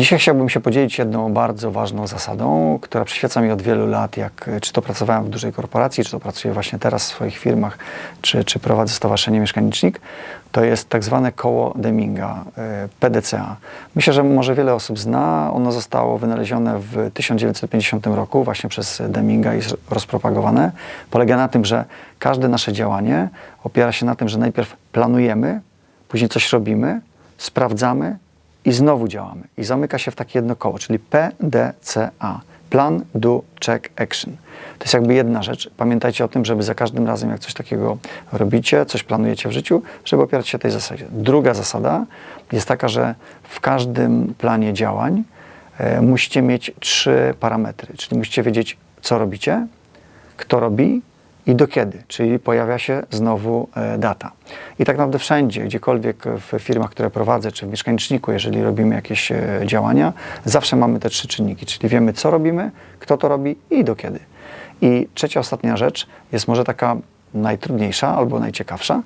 Dzisiaj chciałbym się podzielić jedną bardzo ważną zasadą, która przyświeca mi od wielu lat, jak czy to pracowałem w dużej korporacji, czy to pracuję właśnie teraz w swoich firmach, czy, czy prowadzę Stowarzyszenie Mieszkanicznik. To jest tak zwane koło Deminga, y, PDCA. Myślę, że może wiele osób zna. Ono zostało wynalezione w 1950 roku właśnie przez Deminga i rozpropagowane. Polega na tym, że każde nasze działanie opiera się na tym, że najpierw planujemy, później coś robimy, sprawdzamy, i znowu działamy. I zamyka się w takie jedno koło, czyli PDCA. Plan, do, check, action. To jest jakby jedna rzecz. Pamiętajcie o tym, żeby za każdym razem, jak coś takiego robicie, coś planujecie w życiu, żeby opierać się tej zasadzie. Druga zasada jest taka, że w każdym planie działań e, musicie mieć trzy parametry, czyli musicie wiedzieć, co robicie, kto robi i do kiedy, czyli pojawia się znowu e, data. I tak naprawdę wszędzie, gdziekolwiek w firmach, które prowadzę, czy w mieszkaniczniku, jeżeli robimy jakieś e, działania, zawsze mamy te trzy czynniki, czyli wiemy, co robimy, kto to robi i do kiedy. I trzecia, ostatnia rzecz jest może taka najtrudniejsza albo najciekawsza,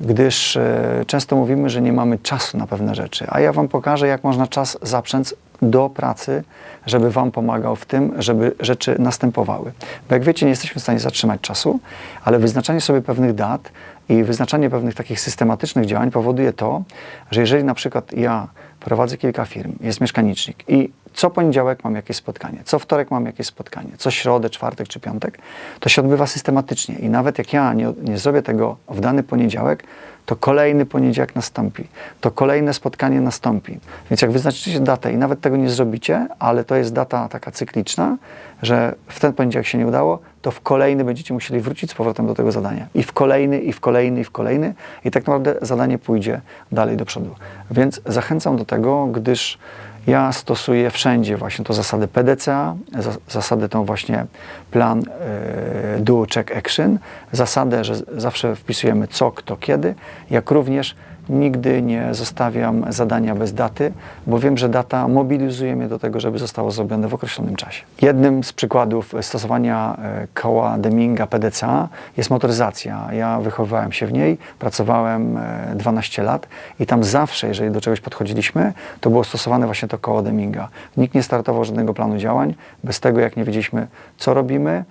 gdyż e, często mówimy, że nie mamy czasu na pewne rzeczy, a ja Wam pokażę, jak można czas zaprzęc do pracy, żeby Wam pomagał w tym, żeby rzeczy następowały. Bo jak wiecie, nie jesteśmy w stanie zatrzymać czasu, ale wyznaczanie sobie pewnych dat i wyznaczanie pewnych takich systematycznych działań powoduje to, że jeżeli na przykład ja prowadzę kilka firm, jest mieszkanicznik i co poniedziałek mam jakieś spotkanie, co wtorek mam jakieś spotkanie, co środę, czwartek czy piątek, to się odbywa systematycznie i nawet jak ja nie, nie zrobię tego w dany poniedziałek, to kolejny poniedziałek nastąpi, to kolejne spotkanie nastąpi. Więc jak wyznaczycie datę i nawet tego nie zrobicie, ale to jest data taka cykliczna, że w ten poniedziałek się nie udało, to w kolejny będziecie musieli wrócić z powrotem do tego zadania. I w kolejny, i w kolejny, i w kolejny. I tak naprawdę zadanie pójdzie dalej do przodu. Więc zachęcam do tego, gdyż ja stosuję wszędzie właśnie tą zasadę PDCA, zasadę tą właśnie plan e, do check action, zasadę, że zawsze wpisujemy co, kto, kiedy, jak również nigdy nie zostawiam zadania bez daty, bo wiem, że data mobilizuje mnie do tego, żeby zostało zrobione w określonym czasie. Jednym z przykładów stosowania e, koła Deminga PDCA jest motoryzacja. Ja wychowywałem się w niej, pracowałem 12 lat i tam zawsze, jeżeli do czegoś podchodziliśmy, to było stosowane właśnie to koło Deminga. Nikt nie startował żadnego planu działań bez tego, jak nie wiedzieliśmy, co robimy, E,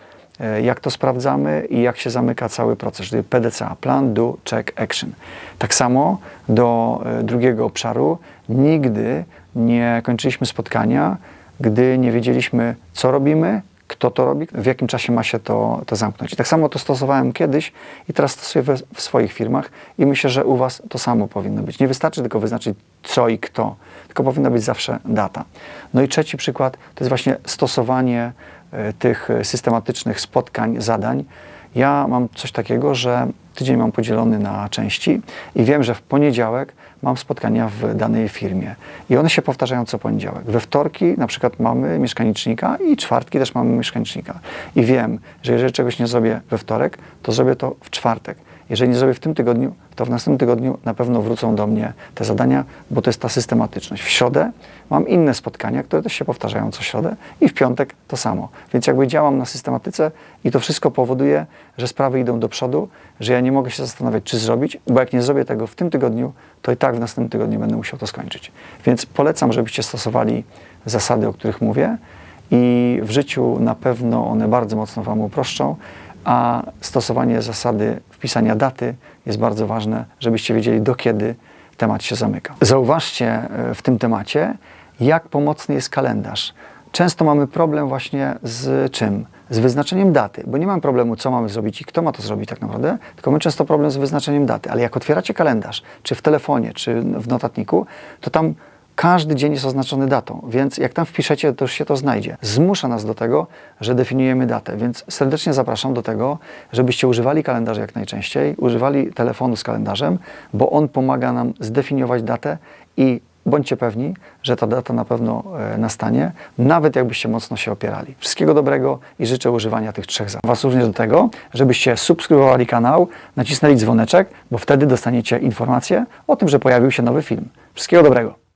jak to sprawdzamy i jak się zamyka cały proces, czyli PDCA, Plan, Do, Check, Action. Tak samo do e, drugiego obszaru nigdy nie kończyliśmy spotkania, gdy nie wiedzieliśmy, co robimy, kto to robi, w jakim czasie ma się to, to zamknąć. I tak samo to stosowałem kiedyś i teraz stosuję w, w swoich firmach i myślę, że u Was to samo powinno być. Nie wystarczy tylko wyznaczyć co i kto, tylko powinna być zawsze data. No i trzeci przykład to jest właśnie stosowanie E, tych systematycznych spotkań, zadań. Ja mam coś takiego, że tydzień mam podzielony na części i wiem, że w poniedziałek mam spotkania w danej firmie i one się powtarzają co poniedziałek. We wtorki na przykład mamy mieszkanicznika i czwartki też mamy mieszkanicznika. I wiem, że jeżeli czegoś nie zrobię we wtorek, to zrobię to w czwartek. Jeżeli nie zrobię w tym tygodniu, to w następnym tygodniu na pewno wrócą do mnie te zadania, bo to jest ta systematyczność. W środę mam inne spotkania, które też się powtarzają co środę i w piątek to samo. Więc jakby działam na systematyce i to wszystko powoduje, że sprawy idą do przodu, że ja nie mogę się zastanawiać, czy zrobić, bo jak nie zrobię tego w tym tygodniu, to i tak w następnym tygodniu będę musiał to skończyć. Więc polecam, żebyście stosowali zasady, o których mówię i w życiu na pewno one bardzo mocno Wam uproszczą, a stosowanie zasady wpisania daty jest bardzo ważne, żebyście wiedzieli, do kiedy temat się zamyka. Zauważcie e, w tym temacie, jak pomocny jest kalendarz. Często mamy problem właśnie z czym? Z wyznaczeniem daty, bo nie mamy problemu, co mamy zrobić i kto ma to zrobić tak naprawdę, tylko mamy często problem z wyznaczeniem daty. Ale jak otwieracie kalendarz, czy w telefonie, czy w notatniku, to tam każdy dzień jest oznaczony datą, więc jak tam wpiszecie, to już się to znajdzie. Zmusza nas do tego, że definiujemy datę, więc serdecznie zapraszam do tego, żebyście używali kalendarza jak najczęściej, używali telefonu z kalendarzem, bo on pomaga nam zdefiniować datę i bądźcie pewni, że ta data na pewno e, nastanie, nawet jakbyście mocno się opierali. Wszystkiego dobrego i życzę używania tych trzech zasad. Was również do tego, żebyście subskrybowali kanał, nacisnęli dzwoneczek, bo wtedy dostaniecie informację o tym, że pojawił się nowy film. Wszystkiego dobrego.